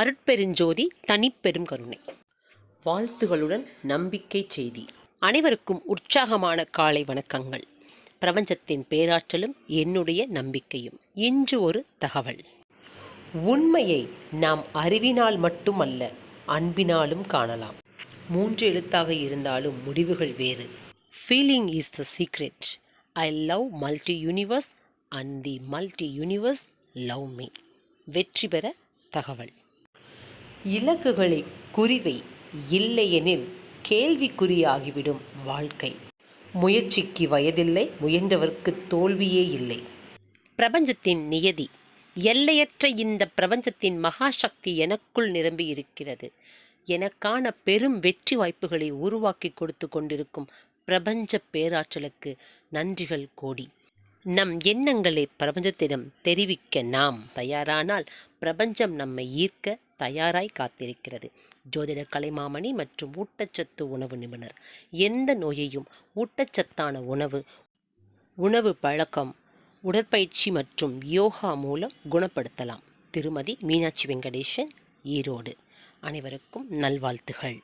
அருட்பெருஞ்சோதி தனிப்பெரும் கருணை. வாழ்த்துகளுடன் நம்பிக்கை செய்தி. அனைவருக்கும் உற்சாகமான காலை வணக்கங்கள். பிரபஞ்சத்தின் பேராற்றலும் என்னுடைய நம்பிக்கையும். இன்று ஒரு தகவல். உண்மையை நாம் அறிவினால் மட்டுமல்ல அன்பினாலும் காணலாம். மூன்று எழுத்தாக இருந்தாலும் முடிவுகள் வேறு. Feeling is the secret I love multi universe and the multi universe love me வெற்றி பெற தகவல். இலக்குகளை குறிவை இல்லையெனில் கேள்விக்குறியாகிவிடும் வாழ்க்கை. முயற்சிக்கு வயதில்லை முயன்றவர்க்கு தோல்வியே இல்லை. பிரபஞ்சத்தின் நியதி எல்லையற்ற இந்த பிரபஞ்சத்தின் மகாசக்தி எனக்குள் நிரம்பி இருக்கிறது எனக்கான பெரும் வெற்றி வாய்ப்புகளை உருவாக்கி கொடுத்து கொண்டிருக்கும் பிரபஞ்ச பேராற்றலுக்கு நன்றிகள் கோடி. நம் எண்ணங்களை பிரபஞ்சத்திடம் தெரிவிக்க நாம் தயாரானால் பிரபஞ்சம் நம்மை ஈர்க்க தயாராய் காத்திருக்கிறது. ஜோதிட கலைமாமணி மற்றும் ஊட்டச்சத்து உணவு நிபுணர். எந்த நோயையும் ஊட்டச்சத்தான உணவு உணவு பழக்கம் உடற்பயிற்சி மற்றும் யோகா மூலம் குணப்படுத்தலாம். திருமதி மீனாட்சி வெங்கடேசன் ஈரோடு. அனைவருக்கும் நல்வாழ்த்துகள்.